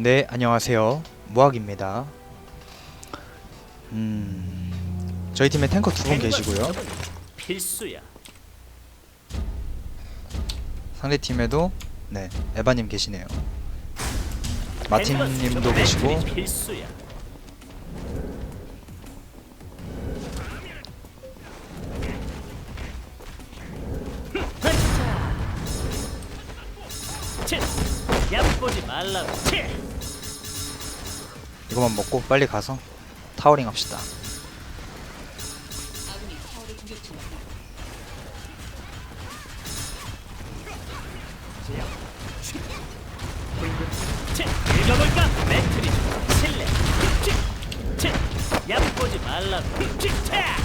네, 안녕하세요. 무학입니다. 음, 저희 팀에 탱커 두 분 계시고요. 필수야. 상대 팀에도 네, 에바님 계시네요. 마틴님도 계시고 필수야. 치! 얕보지 말라고. 치! 이거만 먹고 빨리 가서 타워링 합시다. 얕보지 말라고. 치! 차!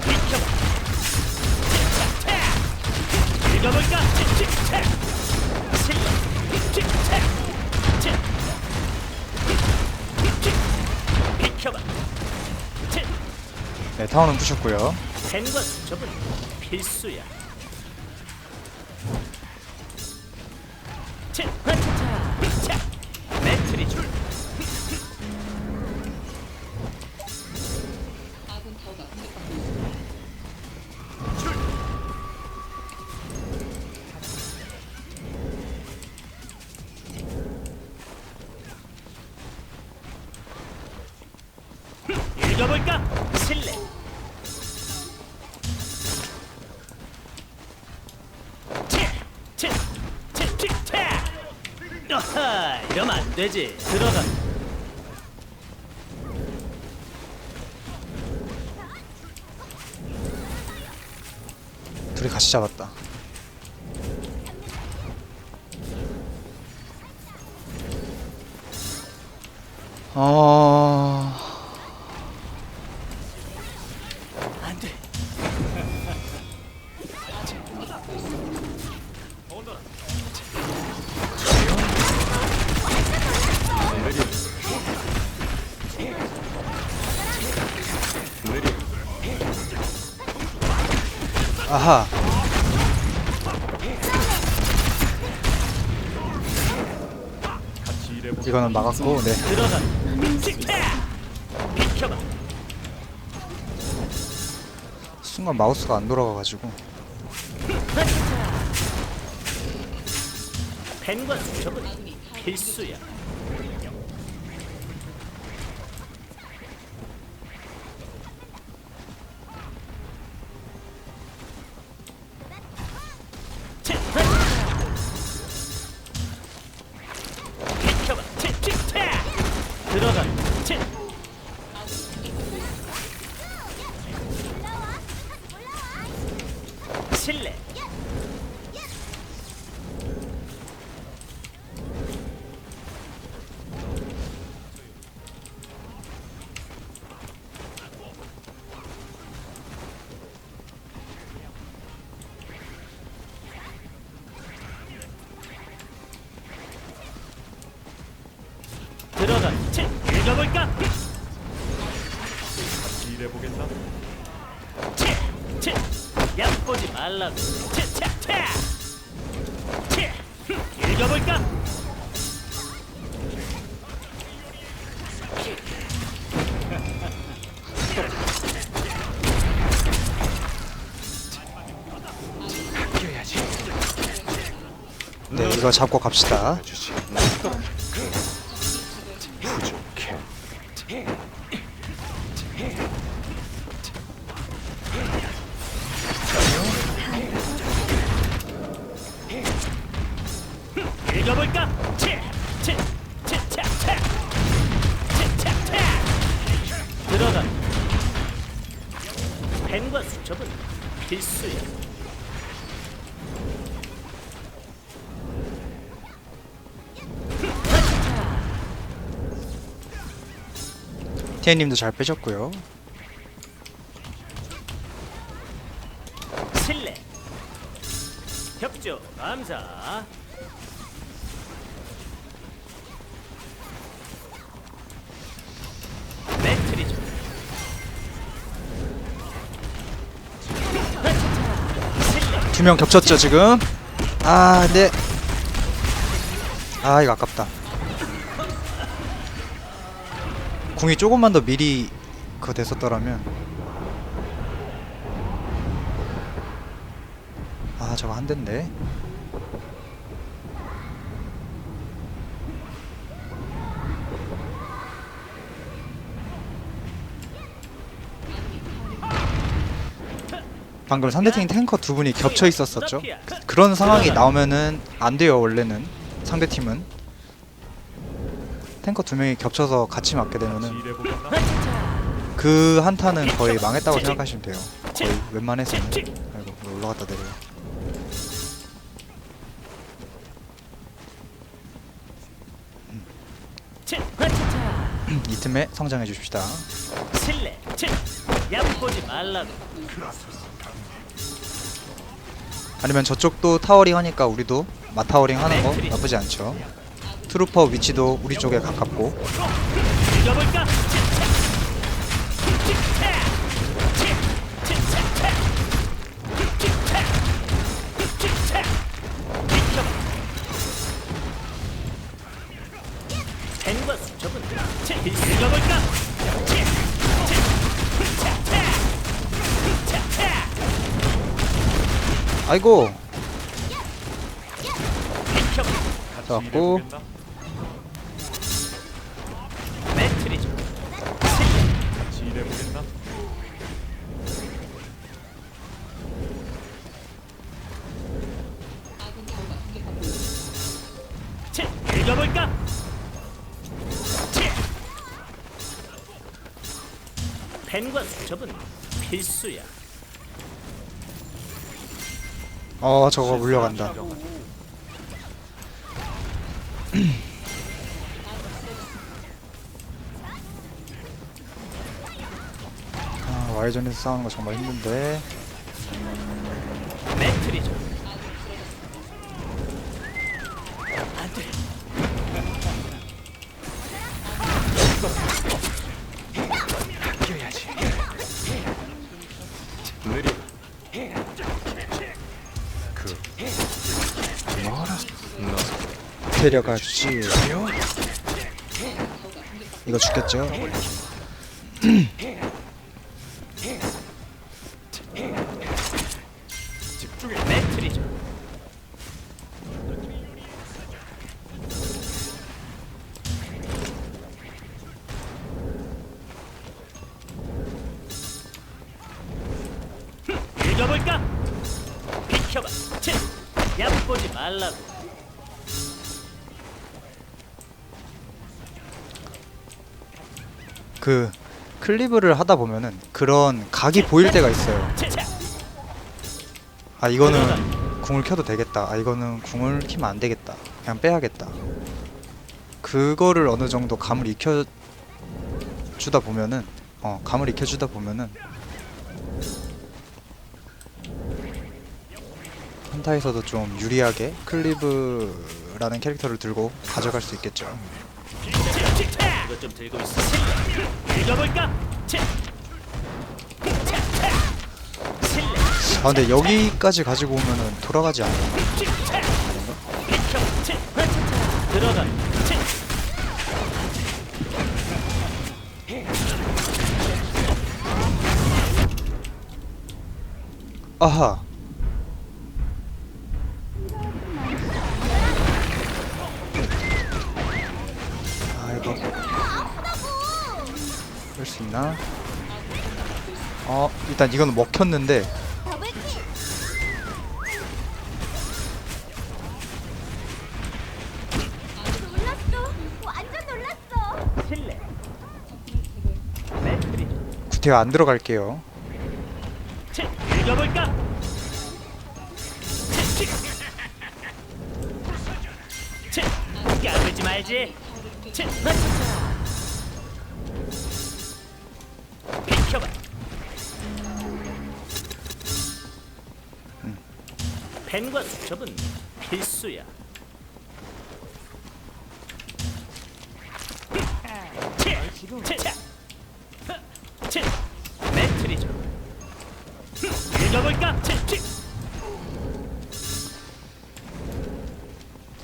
비켜봐. 치! 차! 읽어볼까? 실내. 치! 차! 네, 타워는 부셨고요. 펜과 수첩은 필수야. 되지. 들어가. 둘이 같이 잡았다. 어... 아하. 이거는 막았고, 네. 순간 마우스가 안 돌아가가지고. 펜과 수첩은 필수야. 치! 읽어볼까? 일해보겠나? 치! 치! 얕보지 말라고. 치! 차! 차! 치! 흠, 읽어볼까? 네, 이거 잡고 갑시다. 주지. 치! 치! 치! 차! 차! 치! 차! 차! 들어가. 펜과 수첩은 필수야. 티엔님도 잘 빼셨고요. 실내. 협조 감사. 두 명 겹쳤죠 지금? 아 네. 아 이거 아깝다. 궁이 조금만 더 미리 그거 됐었더라면. 아 저거 한 대인데. 방금 상대팀 탱커 두 분이 겹쳐 있었었죠 그런 상황이 나오면은 안 돼요 원래는 상대팀은 탱커 두 명이 겹쳐서 같이 맞게 되면은? 그 한타는 거의 망했다고 생각하시면 돼요. 거의 웬만해서는. 아이고 뭐 올라갔다 내려. 치, 하차차. 이 틈에 성장해 주십시다. 실례. 치. 얕보지 말라고. 아니면 저쪽도 타워링 하니까 우리도 마타워링 하는 거 나쁘지 않죠. 트루퍼 위치도 우리 쪽에 가깝고 아이고 읽어볼까? 치. 펜과 수첩은 필수야. 어 저거 물려간다. 아 와이전에서 싸우는 거 정말 힘든데. 안돼. 느리. 데려가 주지. 이거 죽겠죠? 읽어볼까? 비켜봐. 치. 얕보지 말라고. 그 클리브를 하다 보면은 그런 각이 보일 때가 있어요. 아 이거는 궁을 켜도 되겠다. 아 이거는 궁을 키면 안 되겠다. 그냥 빼야겠다. 그거를 어느 정도 감을 익혀 주다 보면은 어 감을 익혀 주다 보면은 한타에서도 좀 유리하게 클리브라는 캐릭터를 들고 가져갈 수 있겠죠. 이것 좀 들고 있어. 읽어볼까? 아 근데 여기까지 가지고 오면은 돌아가지. 하차차. 들어가. 치. 아하. 있나? 어 일단 이거는 먹혔는데. 구태가 안 들어갈게요. 까불지 말지. 펜과 수첩은 필수야. 매트리죠. 읽어볼까?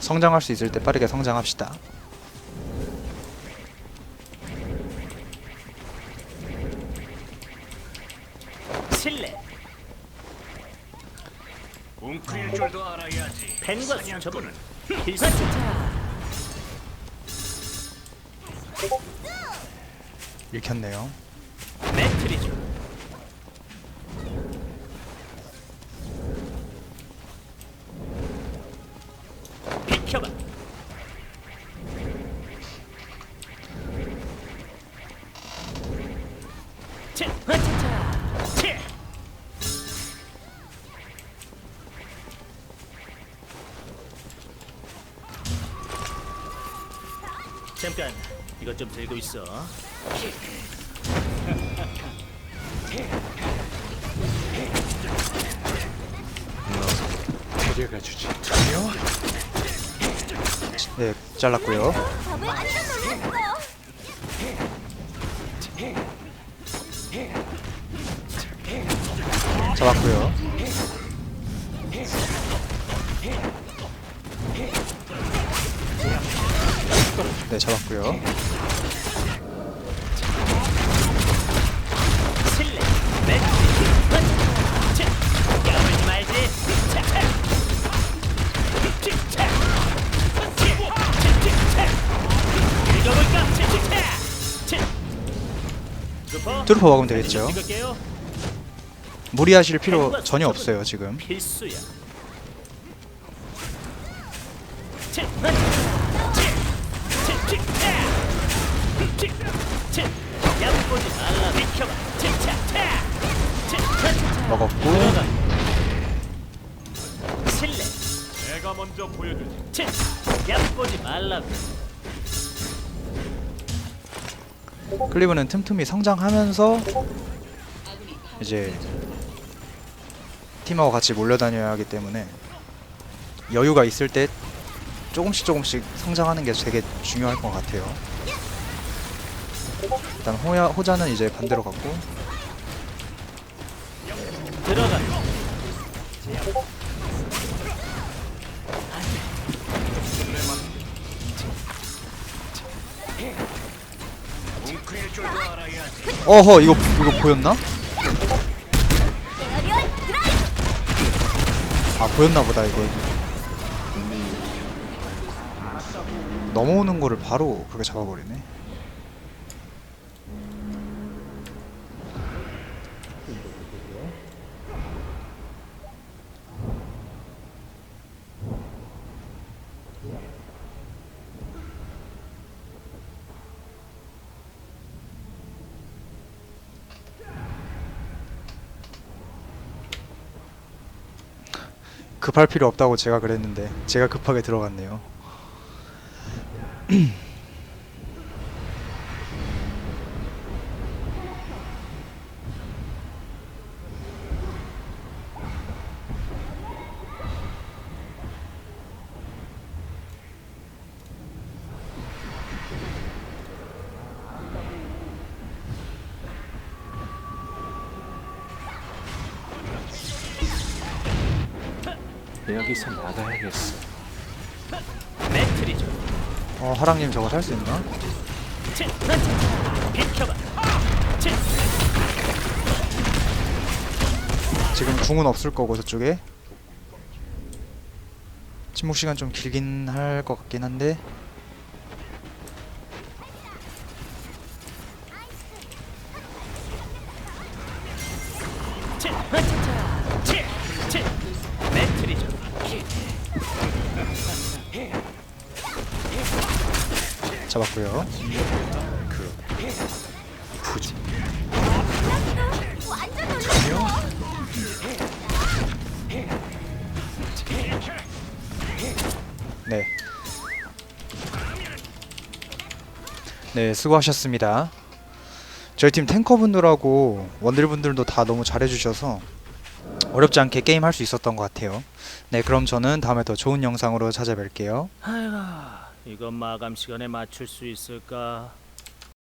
성장할 수 있을 때 빠르게 성장합시다. 웅크릴 줄도 알아야지. 펜과 수첩은 필수차. 읽혔네요. 잠깐 이것 좀 들고 있어. 데려가 주지. 네, 잘랐고요. 왜 완전 놀랐어. 잡았고요. 네, 잡았고요. 트루퍼 먹으면 되겠죠. 무리하실 필요 전혀 없어요, 지금. 필수야 먹었고. 실례 내가 먼저 보여주지. 치 얕보지 말라고 클리브는 틈틈이 성장하면서 이제 팀하고 같이 몰려다녀야 하기 때문에 여유가 있을 때 조금씩 조금씩 성장하는 게 되게 중요할 것 같아요. 일단 호야, 호자는 이제 반대로 갔고 어허 이거 이거 보였나? 아 보였나 보다 이거 넘어오는 거를 바로 그렇게 잡아버리네 급할 필요 없다고 제가 그랬는데 제가 급하게 들어갔네요 여기서 나가야겠어. 매트리죠. 어 하랑님 저거 살 수 있나? 치 비켜봐. 지금 궁은 없을 거고 저쪽에. 침묵 시간 좀 길긴 할 것 같긴 한데 네. 네, 수고하셨습니다. 저희 팀 탱커분들하고 원딜분들도 다 너무 잘해주셔서 어렵지 않게 게임 할 수 있었던 것 같아요. 네, 그럼 저는 다음에 더 좋은 영상으로 찾아뵐게요. 아이고 이건 마감 시간에 맞출 수 있을까